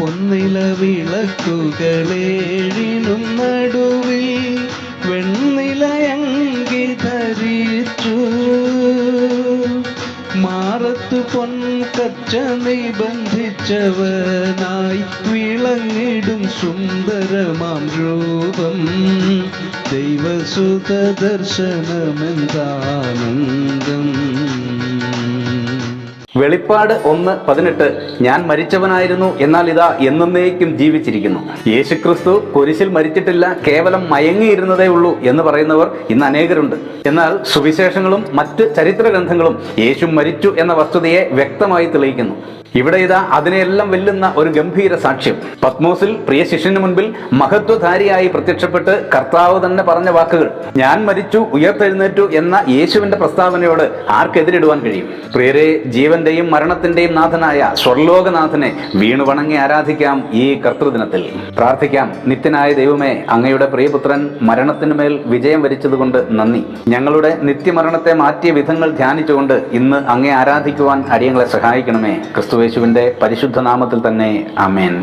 പൊന്നില വിളക്കുകളേഴിനും നടുവിൽ വെണ്ണിലയങ്കി ധരിച്ചു മാറത്തു പൊൻകച്ച നിബന്ധിച്ചവനായി വിളങ്ങിടും സുന്ദരമാം രൂപം. ദൈവസുത ദർശനമെന്താനന്ദം വെളിപ്പാട് ഒന്ന് പതിനെട്ട് ഞാൻ മരിച്ചവനായിരുന്നു എന്നാൽ ഇതാ എന്നേക്കും ജീവിച്ചിരിക്കുന്നു. യേശുക്രിസ്തു കുരിശിൽ മരിച്ചിട്ടില്ല കേവലം മയങ്ങിയിരുന്നതേ ഉള്ളൂ എന്ന് പറയുന്നവർ ഇന്ന് അനേകരുണ്ട്. എന്നാൽ സുവിശേഷങ്ങളും മറ്റ് ചരിത്ര ഗ്രന്ഥങ്ങളും യേശു മരിച്ചു എന്ന വസ്തുതയെ വ്യക്തമായി തെളിയിക്കുന്നു. ഇവിടെ ഇതാ അതിനെയെല്ലാം വെല്ലുന്ന ഒരു ഗംഭീര സാക്ഷ്യം. പത്മോസിൽ പ്രിയ ശിഷ്യന് മുൻപിൽ മഹത്വധാരിയായി പ്രത്യക്ഷപ്പെട്ട് കർത്താവ് തന്നെ പറഞ്ഞ വാക്കുകൾ. ഞാൻ മരിച്ചു ഉയർത്തെഴുന്നേറ്റു എന്ന യേശുവിന്റെ പ്രസ്താവനയോട് ആർക്കെതിരിടുവാൻ കഴിയും? പ്രിയരെ ജീവന്റെയും മരണത്തിന്റെയും നാഥനായ സ്വർലോകനാഥനെ വീണു വണങ്ങി ആരാധിക്കാം ഈ കർത്തൃദിനത്തിൽ. പ്രാർത്ഥിക്കാം. നിത്യനായ ദൈവമേ അങ്ങയുടെ പ്രിയപുത്രൻ മരണത്തിനുമേൽ വിജയം വരിച്ചതുകൊണ്ട് നന്ദി. ഞങ്ങളുടെ നിത്യമരണത്തെ മാറ്റിയ വിധങ്ങൾ ധ്യാനിച്ചുകൊണ്ട് ഇന്ന് അങ്ങേ ആരാധിക്കുവാൻ അടിയങ്ങളെ സഹായിക്കണമേ. ക്രിസ്തുവേശുവിന്റെ പരിശുദ്ധ നാമത്തിൽ തന്നെ ആമേൻ.